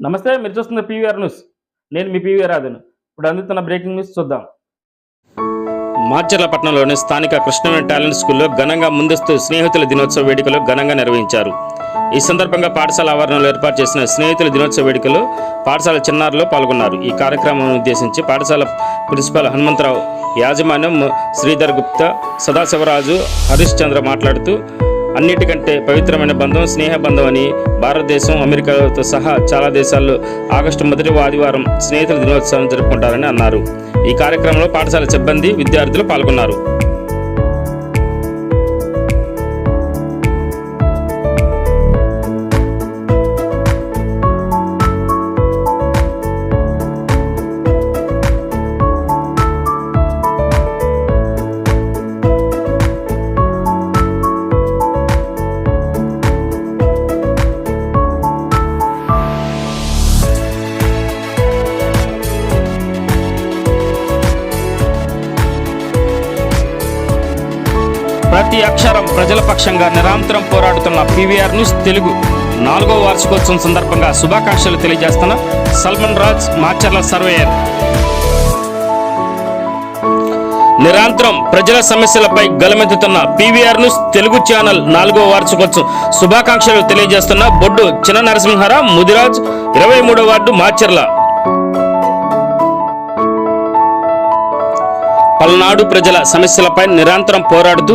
నమస్తే మీరు చూస్తున్న పీవీఆర్ న్యూస్. నేను మీ పీవీఆర్ రాధను ఇప్పుడు అందుతున్న బ్రేకింగ్ న్యూస్ చూద్దాం. మార్చర్ల పట్టణంలోని స్థానిక కృష్ణవేణి టాలెంట్ స్కూల్లో ఘనంగా ముందస్తు స్నేహితుల దినోత్సవ వేడుకలు ఘనంగా నిర్వహించారు. ఈ సందర్భంగా పాఠశాల ఆవరణలో ఏర్పాటు చేసిన స్నేహితుల దినోత్సవ వేడుకలు పాఠశాల చిన్నారులు పాల్గొన్నారు. ఈ కార్యక్రమం ఉద్దేశించి పాఠశాల ప్రిన్సిపాల్ హనుమంతరావు యాజమాన్యం శ్రీధర్ గుప్తా సదాశివరాజు హరీష్ చంద్ర మాట్లాడుతూ అన్నిటికంటే పవిత్రమైన బంధం స్నేహ బంధం అని భారతదేశం అమెరికాతో సహా చాలా దేశాల్లో ఆగస్టు మొదటి ఆదివారం స్నేహితుల దినోత్సవం జరుపుకుంటారని అన్నారు. ఈ కార్యక్రమంలో పాఠశాల సిబ్బంది విద్యార్థులు పాల్గొన్నారు. ప్రతి అక్షరం ప్రజల పక్షంగా నిరంతరం పోరాడుతున్న పీవీఆర్ న్యూస్ తెలుగు. నాలుగో వార్షికోత్సవం సందర్భంగా శుభాకాంక్షలు తెలియజేస్తున్న సల్మన్ రాజ్ మాచర్ల సర్వేయర్. నిరంతరం ప్రజల సమస్యలపై గలమెత్తుతున్న పీవీఆర్ న్యూస్ తెలుగు ఛానల్ నాలుగో వార్షికోత్సవం శుభాకాంక్షలు తెలియజేస్తున్న బొడ్డు చిన్న నరసింహర ముదిరాజ్ ఇరవై మూడో వార్డు మాచర్ల. పల్నాడు ప్రజల సమస్యలపై నిరంతరం పోరాడుతూ